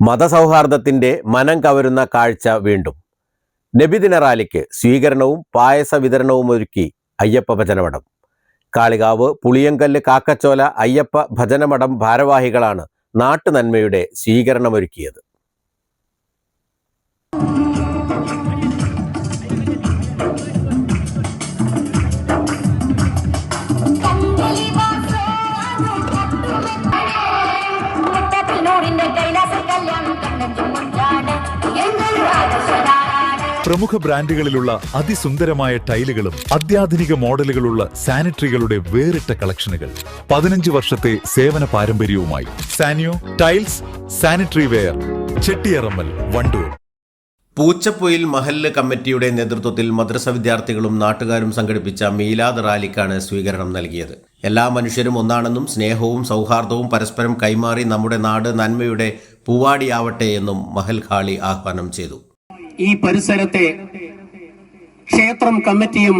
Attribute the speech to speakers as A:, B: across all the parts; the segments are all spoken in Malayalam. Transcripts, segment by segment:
A: മതസൗഹാർദ്ദത്തിന്റെ മനം കവരുന്ന കാഴ്ച വീണ്ടും. നബിദിന റാലിക്ക് സ്വീകരണവും പായസ വിതരണവും ഒരുക്കി അയ്യപ്പ ഭജനമഠം. കാളികാവ് പുളിയങ്കല്ല് കാക്കച്ചോല അയ്യപ്പ ഭജനമഠം ഭാരവാഹികളാണ് നാട്ടുനന്മയുടെ സ്വീകരണമൊരുക്കിയത്.
B: പ്രമുഖ ബ്രാൻഡുകളിലുള്ള അതിസുന്ദരമായ ടൈലുകളും അത്യാധുനിക മോഡലുകളുള്ള സാനിറ്ററികളുടെ വേറിട്ട കളക്ഷനുകൾ. പതിനഞ്ച് വർഷത്തെ സേവന പാരമ്പര്യവുമായി Sanio tiles sanitary ware Chettiyarammal Wandoor.
A: Poochappoyil മഹല്ല് കമ്മിറ്റിയുടെ നേതൃത്വത്തിൽ മദ്രസ വിദ്യാർത്ഥികളും നാട്ടുകാരും സംഘടിപ്പിച്ച മീലാദ് റാലിക്കാണ് സ്വീകരണം നൽകിയത്. എല്ലാ മനുഷ്യരും ഒന്നാണെന്നും സ്നേഹവും സൗഹാർദ്ദവും പരസ്പരം കൈമാറി നമ്മുടെ നാട് നന്മയുടെ പൂവാടിയാവട്ടെ എന്നും മഹൽ ഖാളി ആഹ്വാനം ചെയ്തു.
C: ഈ പരിസരത്തെ ക്ഷേത്രം കമ്മിറ്റിയും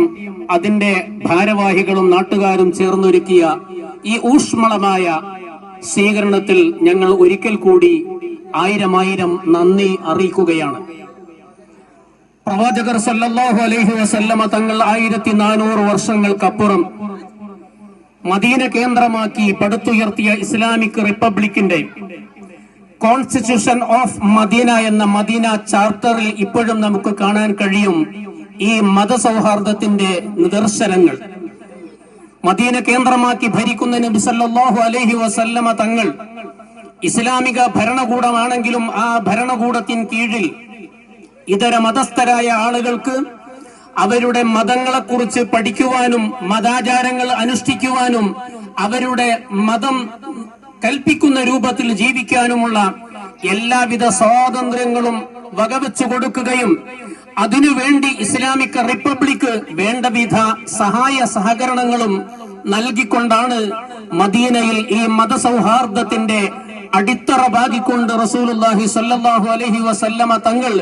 C: അതിന്റെ ഭാരവാഹികളും നാട്ടുകാരും ചേർന്നൊരുക്കിയ ഈ ഊഷ്മളമായ സ്വീകരണത്തിൽ ഞങ്ങൾ ഒരിക്കൽ കൂടി ആയിരം ആയിരം നന്ദി അറിയിക്കുകയാണ്. പ്രവാചകർ സല്ലല്ലാഹു അലൈഹി വസല്ലമ തങ്ങൾ ആയിരത്തി നാനൂറ് വർഷങ്ങൾക്കപ്പുറം മദീന കേന്ദ്രമാക്കി പടുത്തുയർത്തിയ ഇസ്ലാമിക് റിപ്പബ്ലിക്കിന്റെ കോൺസ്റ്റിറ്റ്യൂഷൻ ഓഫ് മദീന എന്ന മദീന ചാർട്ടറിൽ ഇപ്പോഴും നമുക്ക് കാണാൻ കഴിയും ഈ മതസൗഹാർദ്ദത്തിന്റെ നിദർശനങ്ങൾ. മദീന കേന്ദ്രമാക്കി ഭരിക്കുന്ന നബി സല്ലല്ലാഹു അലൈഹി വസല്ലമ തങ്ങൾ ഇസ്ലാമിക ഭരണകൂടമാണെങ്കിലും ആ ഭരണകൂടത്തിൻ കീഴിൽ ഇതര മതസ്ഥരായ ആളുകൾക്ക് അവരുടെ മതങ്ങളെക്കുറിച്ച് പഠിക്കുവാനും മതാചാരങ്ങൾ അനുഷ്ഠിക്കുവാനും അവരുടെ മതം കൽപ്പിക്കുന്ന രൂപത്തിൽ ജീവിക്കാനുമുള്ള എല്ലാവിധ സ്വാതന്ത്ര്യങ്ങളും വകവെച്ചു കൊടുക്കുകയും അതിനുവേണ്ടി ഇസ്ലാമിക് റിപ്പബ്ലിക് വേണ്ടവിധ സഹായ സഹകരണങ്ങളും നൽകിക്കൊണ്ടാണ് മദീനയിൽ ഈ മതസൗഹാർദ്ദത്തിന്റെ അടിത്തറ പാകിക്കൊണ്ട് റസൂലുള്ളാഹി സ്വല്ലല്ലാഹു അലൈഹി വസല്ലമ തങ്ങൾ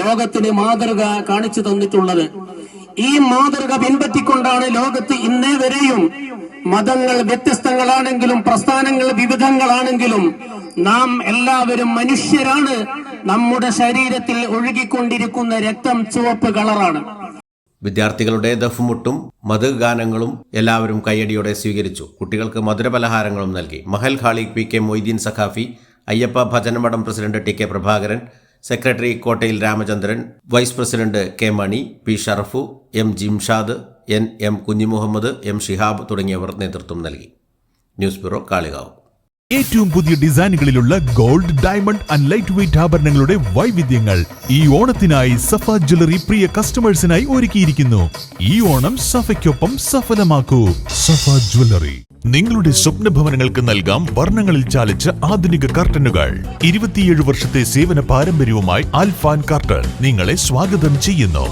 C: ലോകത്തിന് മാതൃക കാണിച്ചു തന്നിട്ടുള്ളത്. ഈ മാതൃക പിൻപറ്റിക്കൊണ്ടാണ് ലോകത്ത് ഇന്നേ വരെയും മതങ്ങൾ വ്യത്യസ്തങ്ങളാണെങ്കിലും പ്രസ്ഥാനങ്ങൾ വിവിധങ്ങളാണെങ്കിലും നാം എല്ലാവരും മനുഷ്യരാണ്. നമ്മുടെ ശരീരത്തിൽ ഒഴുകിക്കൊണ്ടിരിക്കുന്ന രക്തം ചുവപ്പ് കളറാണ്.
A: വിദ്യാർത്ഥികളുടെ ദഫ്മുട്ടും മധുഗാനങ്ങളും എല്ലാവരും കയ്യടിയോടെ സ്വീകരിച്ചു. കുട്ടികൾക്ക് മധുരപലഹാരങ്ങളും നൽകി. മഹൽ ഖാളി P K Moideen Saqafi Ayyappa ഭജനമഠം president T K Prabhakaran secretary Kottayil Ramachandran vice president K Mani P Sharafu M Jimshad N M Kunjimuhammad M Shihab തുടങ്ങിയവർ നേതൃത്വം നൽകി. News bureau Kalikavu.
D: ഏറ്റവും പുതിയ ഡിസൈനുകളിലുള്ള gold diamond and light weight ആഭരണങ്ങളുടെ വൈവിധ്യങ്ങൾ ഈ ഓണത്തിനായി സഫ ജ്വല്ലറി പ്രിയ കസ്റ്റമേഴ്സിനായി ഒരുക്കിയിരിക്കുന്നു. ഈ ഓണം സഫയ്ക്കൊപ്പം സഫലമാക്കൂ. സഫ ജ്വല്ലറി. നിങ്ങളുടെ സ്വപ്ന ഭവനങ്ങൾക്ക് നൽകാം വർണങ്ങളിൽ ചാലിച്ച ആധുനിക കർട്ടനുകൾ. ഇരുപത്തിയേഴ് വർഷത്തെ സേവന പാരമ്പര്യവുമായി ആൽഫാൻ കർട്ടൻ നിങ്ങളെ സ്വാഗതം ചെയ്യുന്നു.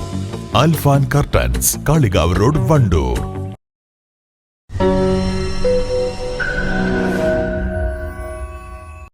D: Alfan curtains Kalikavu road Wandoor.